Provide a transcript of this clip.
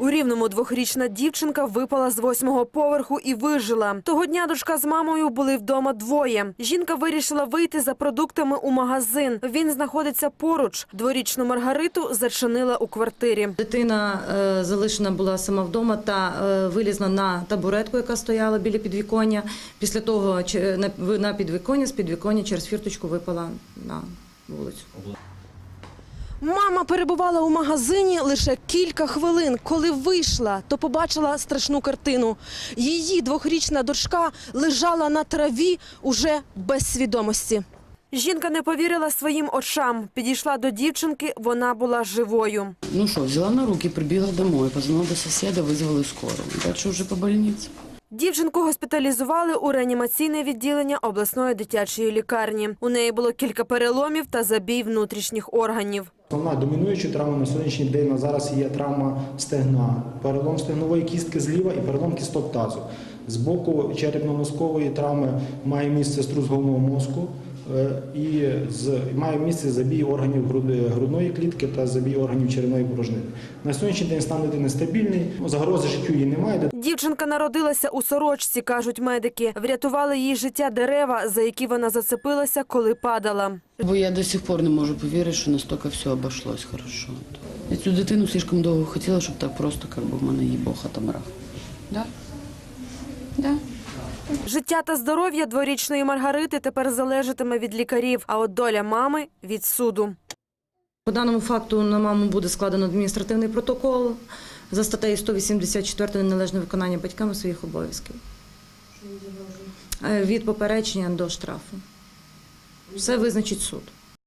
У рівному двохрічна дівчинка випала з восьмого поверху і вижила. Того дня дочка з мамою були вдома двоє. Жінка вирішила вийти за продуктами у магазин. Він знаходиться поруч. Дворічну Маргариту зачинила у квартирі. Дитина е, залишена була сама вдома та е, вилізла на табуретку, яка стояла біля підвіконня. Після того на підвіконня, з підвіконня через фірточку випала на вулицю. Мама перебувала у магазині лише кілька хвилин. Коли вийшла, то побачила страшну картину. Її двохрічна дочка лежала на траві уже без свідомості. Жінка не повірила своїм очам. Підійшла до дівчинки, вона була живою. Ну что, взяла на руки, прибегла домой, позвонила до соседа, вызвала скорую. Дальше уже по больнице. Дівчинку госпіталізували у реанімаційне відділення обласної дитячої лікарні. У неї було кілька переломів та забій внутрішніх органів. Основна домінуюча травма на сьогоднішній день на зараз є травма стегна, перелом стегнової кістки зліва і перелом кісток тазу. З боку черепно-мозкової травми має місце струс головного мозку і з, має місце забій органів груди- грудної клітки та забій органів черевної порожнини. На сьогоднішній день стан дитини стабільний, ну, загрози життю їй немає. Дівчинка народилася у сорочці, кажуть медики. Врятували їй життя дерева, за які вона зацепилася, коли падала. Бо я до сих пор не можу повірити, що настільки все обошлось хорошо. Я цю дитину слишком довго хотіла, щоб так просто, как бы, в мене її Бог отомрав. Да? Да. Життя та здоров'я дворічної Маргарити тепер залежатиме від лікарів, а от доля мами від суду. По даному факту на маму буде складено адміністративний протокол за статтею 184 неналежне виконання батьками своїх обов'язків. Е, Від попередження до штрафу. Все визначить суд.